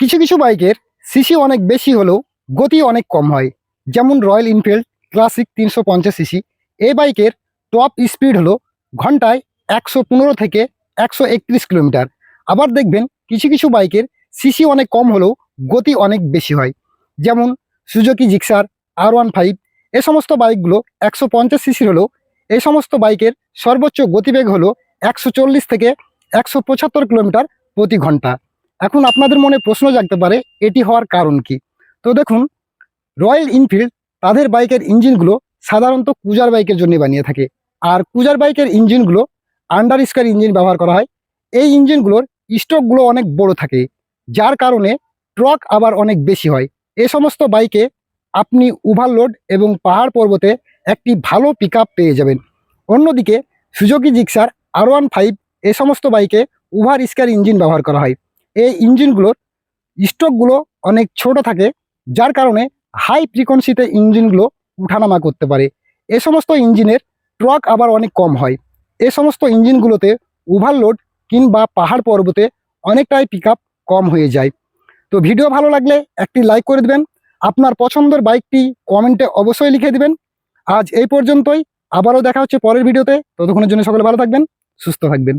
কিছু কিছু বাইকের সিসি অনেক বেশি হলেও গতি অনেক কম হয়। যেমন রয়্যাল এনফিল্ড ক্লাসিক তিনশো পঞ্চাশ সিসি। এই বাইকের টপ স্পিড হলো ঘন্টায় একশো পনেরো থেকে একশো একত্রিশ কিলোমিটার। আবার দেখবেন কিছু কিছু বাইকের সিসি অনেক কম হলেও গতি অনেক বেশি হয়। যেমন Suzuki Gixxer, R one five, এ সমস্ত বাইকগুলো একশো পঞ্চাশ সিসির হলেও এই সমস্ত বাইকের সর্বোচ্চ গতিবেগ হলো একশো চল্লিশ থেকে একশো পঁচাত্তর কিলোমিটার প্রতি ঘণ্টা। এখন আপনাদের মনে প্রশ্ন জাগতে পারে, এটি হওয়ার কারণ কি? তো দেখুন, রয়্যাল এনফিল্ড তাদের বাইকের ইঞ্জিনগুলো সাধারণত কুজার বাইকের জন্য বানিয়ে থাকে। আর কুজার বাইকের ইঞ্জিনগুলো আন্ডার স্কার ইঞ্জিন ব্যবহার করা হয়। এই ইঞ্জিনগুলোর স্ট্রোকগুলো অনেক বড় থাকে, যার কারণে ট্রক আবার অনেক বেশি হয়। এ সমস্ত বাইকে আপনি ওভারলোড এবং পাহাড় পর্বতে একটি ভালো পিক পেয়ে যাবেন। অন্যদিকে Suzuki Gixxer R one five এ সমস্ত বাইকে ওভার স্কার ইঞ্জিন ব্যবহার করা হয়। এই ইঞ্জিনগুলোর স্ট্রোকগুলো অনেক ছোট থাকে, যার কারণে হাই ফ্রিকোয়েন্সিতে ইঞ্জিনগুলো উঠানামা করতে পারে। এ সমস্ত ইঞ্জিনের ট্রক আবার অনেক কম হয়। এ সমস্ত ইঞ্জিনগুলোতে ওভারলোড কিংবা পাহাড় পর্বতে অনেকটাই পিক কম হয়ে যায়। তো ভিডিও ভালো লাগলে একটি লাইক করে দেবেন। আপনার পছন্দের বাইকটি কমেন্টে অবশ্যই লিখে দেবেন। আজ এই পর্যন্তই। আবারও দেখা হচ্ছে পরের ভিডিওতে ততক্ষণের জন্য সকলে ভালো থাকবেন, সুস্থ থাকবেন।